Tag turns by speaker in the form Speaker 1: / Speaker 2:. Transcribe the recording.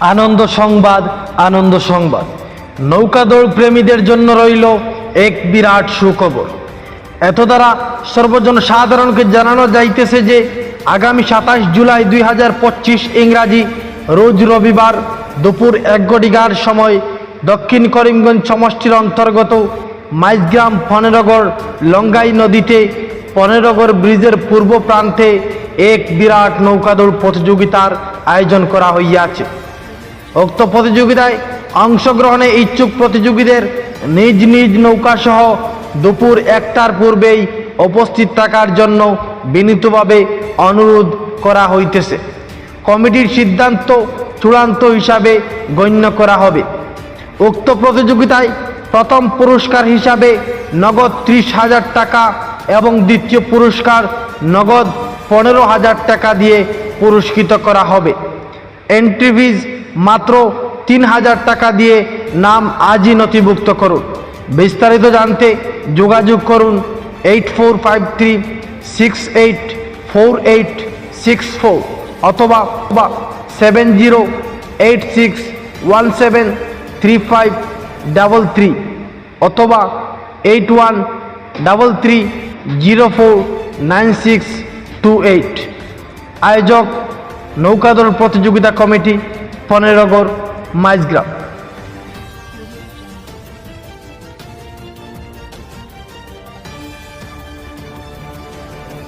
Speaker 1: আনন্দ সংবাদ আনন্দ সংবাদ। নৌকাদৌড় প্রেমীদের জন্য রইল এক বিরাট সুখবর। এত দ্বারা সর্বজন সাধারণকে জানানো যাইতেছে যে, আগামী সাতাশ জুলাই দুই হাজার পঁচিশ ইংরাজি রোজ রবিবার দুপুর এক ঘটিকার সময় দক্ষিণ করিমগঞ্জ সমষ্টির অন্তর্গত মাইজগ্রাম ফনেরগড় লঙ্গাই নদীতে পনেরগড় ব্রিজের পূর্ব প্রান্তে এক বিরাট নৌকাদৌড় প্রতিযোগিতার আয়োজন করা হইয়াছে। উক্ত প্রতিযোগিতায় অংশগ্রহণে ইচ্ছুক প্রতিযোগীদের নিজ নিজ নৌকাসহ দুপুর একটার পূর্বেই উপস্থিত থাকার জন্য বিনীতভাবে অনুরোধ করা হইতেছে। কমিটির সিদ্ধান্ত চূড়ান্ত হিসাবে গণ্য করা হবে। উক্ত প্রতিযোগিতায় প্রথম পুরস্কার হিসাবে নগদ ত্রিশ হাজার টাকা এবং দ্বিতীয় পুরস্কার নগদ পনেরো হাজার টাকা দিয়ে পুরস্কৃত করা হবে। এন্ট্রি ফিজ মাত্র তিন হাজার টাকা দিয়ে নাম আজই নথিভুক্ত করুন। বিস্তারিত জানতে যোগাযোগ করুন eight four five three six eight four eight six four অথবা বা seven zero eight six one seven three five double three অথবা eight one double three zero four nine six two eight আয়োজক নৌকাদৌড় প্রতিযোগিতা কমিটি পনেরোগড় মাইজগ্রাম।